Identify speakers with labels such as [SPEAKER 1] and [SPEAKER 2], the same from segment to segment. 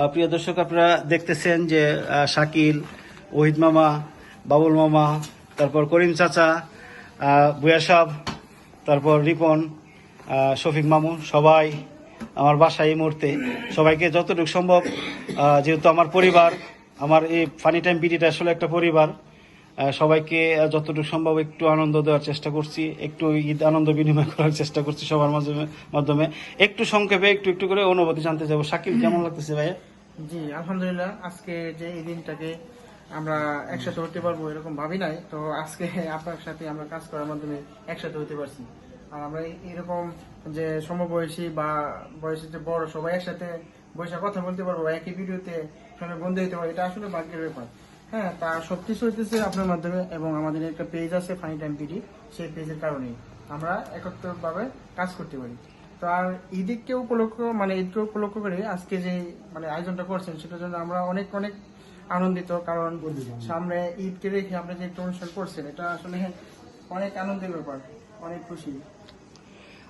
[SPEAKER 1] প্রিয় দর্শক, আপনারা দেখতেছেন যে শাকিল, ওহিদ মামা, বাবুল মামা, তারপর করিম চাচা বুয়া সাহ তারপর রিপন শফিক মামু, সবাই আমার বাসায় এই মুহূর্তে। সবাইকে যতটুকু সম্ভব যেহেতু আমার পরিবার, আমার এই ফানি টাইম পিটিটা আসলে একটা পরিবার সবাইকে যতটুকু সম্ভব একটু আনন্দ দেওয়ার চেষ্টা করছি একটু ঈদ আনন্দ বিনিময় করার চেষ্টা করছি সবার মাধ্যমে মাধ্যমে। একটু সংক্ষেপে একটু একটু করে অনুভূতি জানতে যাব শাকিল কেমন লাগতেছে ভাইয়া?
[SPEAKER 2] জি আলহামদুলিল্লাহ। আজকে যে এই দিনটাকে আমরা একসাথে হতে পারব এরকম ভাবি নাই তো আজকে আপনার সাথে আমরা কাজ করার মাধ্যমে একসাথে হতে পারছি। আর আমরা এরকম যে সমবয়সী বা বয়সে যে বড় সবাই একসাথে বসে কথা বলতে পারব একই ভিডিওতে সবাই বন্ধু হতে পারব এটা আসলে ভাগ্যের ব্যাপার। হ্যাঁ তা সবকিছু হইতেছে আপনার মাধ্যমে এবং আমাদের একটা পেজ আছে ফানি টাইম পিডি সেই পেজের কারণেই আমরা একত্রভাবে কাজ করতে পারি। তো আর ঈদকে উপলক্ষ মানে ঈদকে উপলক্ষ করে আজকে যে মানে আয়োজনটা করছেন সেটার জন্য আমরা অনেক অনেক আনন্দিত কারণ সামনে ঈদকে রেখে আমরা যে একটা অনুষ্ঠান করছেন এটা আসলে অনেক আনন্দের ব্যাপার অনেক খুশি।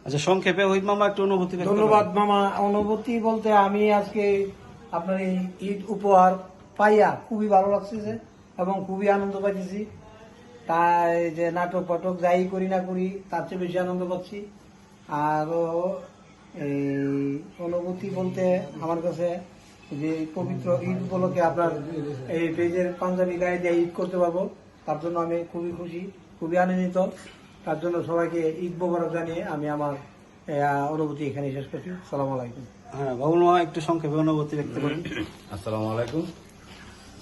[SPEAKER 1] আচ্ছা সংক্ষেপে ওই মামা একটু অনুভূতি
[SPEAKER 3] ধন্যবাদ মামা। অনুভূতি বলতে আমি আজকে আপনার এই ঈদ উপহার পাইয়া খুবই ভালো লাগছে এবং খুবই আনন্দ পাইতেছি। তাই যে নাটক ফাটক যাই করি না করি তার চেয়ে বেশি আনন্দ পাচ্ছি। আরও এই অনুভূতি বলতে আমার কাছে যে পবিত্র ঈদ উপলক্ষে আপনার এই পেজের পাঞ্জাবি গায়ে দিয়ে ঈদ করতে পারব তার জন্য আমি খুবই খুশি খুবই আনন্দিত। তার জন্য সবাইকে ঈদ মোবারক জানিয়ে আমি আমার অনুভূতি এখানে শেষ করছি। সালাম আলাইকুম।
[SPEAKER 1] হ্যাঁ বাবুল মামা একটু সংক্ষেপে অনুভূতি ব্যক্ত করেন।
[SPEAKER 4] আসসালামু আলাইকুম।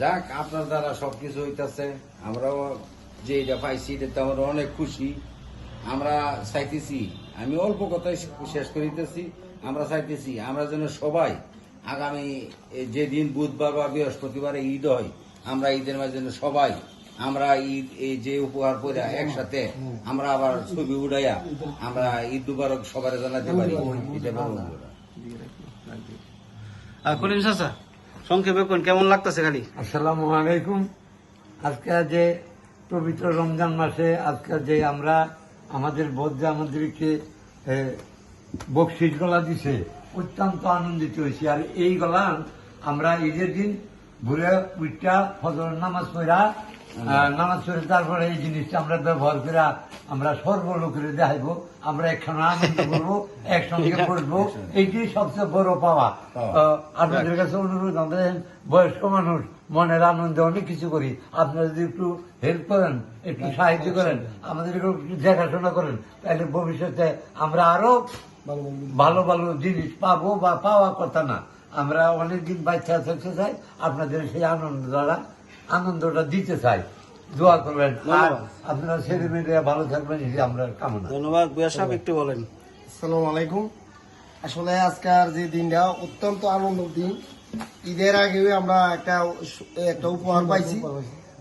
[SPEAKER 4] যাক আপনার দ্বারা সবকিছু হইতাছে। আমরাও যে এটা পাইছি এটাতে আমরা অনেক খুশি। আমরা চাইতেছি আমি অল্প কথাই শেষ করিতেছি আমরা চাইতেছি আমরা যেন সবাই আগামী এই যে দিন বুধবার বা বৃহস্পতিবারে ঈদ হয় আমরা ঈদের মাঝে যেন সবাই আমরা ঈদ এই যে উপহার পরে একসাথে আমরা আবার ছবি উড়াইয়া আমরা ঈদ দুবারক সবার জানাতে পারি। এটা।
[SPEAKER 1] করিম চাচা সংক্ষেপে কোন, কেমন লাগতেছে খালি?
[SPEAKER 5] আসসালামু আলাইকুম। আজকে যে পবিত্র রমজান মাসে আজকে যে আমরা আমাদের বোধে আমাদেরকে বকশিস গলা দিছে, অত্যন্ত আনন্দিত হয়েছি। আর এই গলা আমরা ঈদের দিন ঘুরে উঠটা ফজর নামাজ পড়া নামাজ পড়ে তারপরে এই জিনিসটা আমরা ব্যবহার করে আমরা সর্বলোকের দেখাইবো আমরা একখানে আনন্দ করব একসঙ্গে করব এইটাই সবচেয়ে বড় পাওয়া। আপনাদের কাছে অনুরোধ আমাদের বয়স্ক মানুষ মনের আনন্দে অনেক কিছু করি। আপনারা যদি একটু হেল্প করেন একটু সাহায্য করেন আমাদের একটু দেখাশোনা করেন তাহলে ভবিষ্যতে আমরা আরও ভালো ভালো জিনিস। পাবো বা পাওয়া কথা না। আমরা অনেকদিন বাচ্চা থাকতে চাই আপনাদের সেই আনন্দ দ্বারা আনন্দটা দিতে চাই। দোয়া করবেন। আর আপনারা ছেলে মেয়েরা ভালো থাকবেন এই আমরা কামনা।
[SPEAKER 1] ধন্যবাদ। বুয়া সাহেব একটু বলেন।
[SPEAKER 6] আসসালামু আলাইকুম। আসলে আজকের যে দিনটা অত্যন্ত আনন্দের দিন। ঈদের আগে আমরা একটা একটা উপহার পাইছি।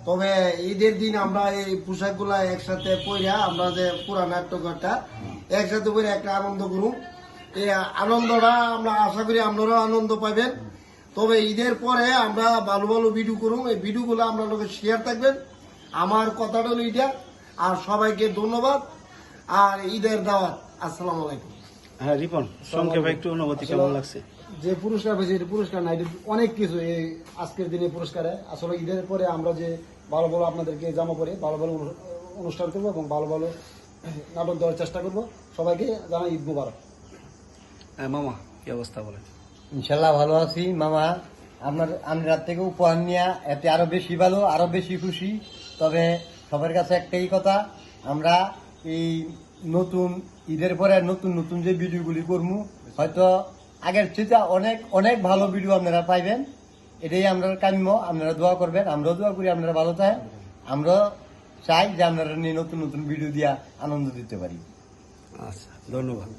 [SPEAKER 6] তবে ঈদের দিন আমরা এই পোশাকগুলা একসাথে পইরা আমরা যে পুরা নাট্যঘরটা একসাথে পরে একটা আনন্দ করুন এই আনন্দটা আমরা আশা করি আপনারাও আনন্দ পাবেন তবে ঈদের পরে আমরা ভালো ভালো ভিডিও করুন। এই ভিডিওগুলো আমরা লোকের শেয়ার থাকবেন। আমার কথাটা হলো এটা আর সবাইকে ধন্যবাদ। আর ঈদের দাওয়াত। আসসালাম আলাইকুম।
[SPEAKER 1] হ্যাঁ রিপন সংক্ষেপে একটু অনুভূতি কেমন লাগছে?
[SPEAKER 7] যে পুরস্কার পেয়েছি এটা পুরস্কার না এটা অনেক কিছু এই আজকের দিনে পুরস্কারে। আসলে ঈদের পরে আমরা যে ভালো ভালো আপনাদেরকে জামা পরে ভালো ভালো অনু- অনুষ্ঠান করব এবং ভালো ভালো নাটক দেওয়ার চেষ্টা করব সবাইকে জানাই ঈদ মুবারক।
[SPEAKER 1] হ্যাঁ মামা কি অবস্থা বলেন?
[SPEAKER 8] ইনশাল্লাহ ভালো আছি, মামা। আপনার, আমি রাত থেকে উপহার নিয়ে এতে আরও বেশি ভালো, আরও বেশি খুশি। তবে সবার কাছে একটাই কথা, আমরা এই নতুন ঈদের পরে নতুন নতুন যে ভিডিওগুলি করব হয়তো আগের চেয়ে অনেক অনেক ভালো ভিডিও আপনারা পাইবেন। এটাই আমরা কাম্য, আপনারা দোয়া করবেন, আমরাও দোয়া করি, আপনারা ভালো থাকেন। আমরা চাই যে আপনারা নিয়ে নতুন নতুন ভিডিও দিয়া আনন্দ দিতে পারি।
[SPEAKER 1] আচ্ছা ধন্যবাদ।